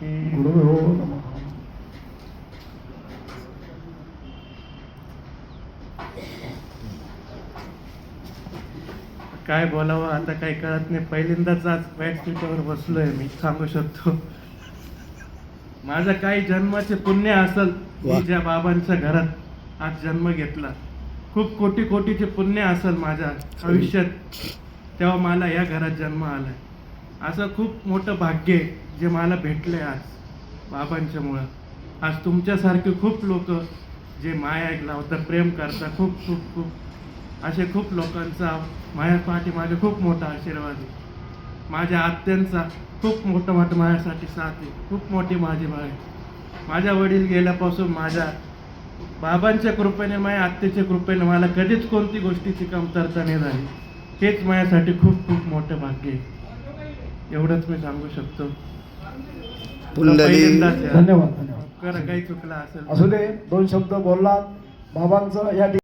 की गुरुभ्यो नमः काय बोलावं आता काही कळत नाही. पहिल्यांदाच आज व्यासपीठावर बसलोय मी सांगू शकतो. माझं काही जन्माचे पुण्य असल. मी ज्या बाबांच्या घरात आज जन्म घेतला. खूप कोटी कोटीचे पुण्य असल माझ्या आयुष्यात तेव्हा मला या घरात जन्म आलाय. असं खूप मोठं भाग्य आहे जे मला भेटलंय आज बाबांच्यामुळं. आज तुमच्यासारखे खूप लोक जे माया लावतात प्रेम करतात खूप खूप खूप. असे खूप लोकांचा माझ्या पाठीमागे खूप मोठा आशीर्वाद आहे. माझ्या आत्यांचा खूप मोठं मोठं माझ्यासाठी साथ आहे. खूप मोठी माझी माय माझ्या वडील गेल्यापासून माझ्या बाबांच्या कृपेने माझ्या आत्याच्या कृपेने मला कधीच कोणती गोष्टीची कमतरता नाही झाली. हेच माझ्यासाठी खूप खूप मोठं भाग्य आहे. एवढंच मी सांगू शकतो. पुंडलिक पहिल्यांदाच आहे. धन्यवाद धन्यवाद. करा काही चुकलं असेल असू दे दोन शब्द बोललात बाबांचं या ठिकाणी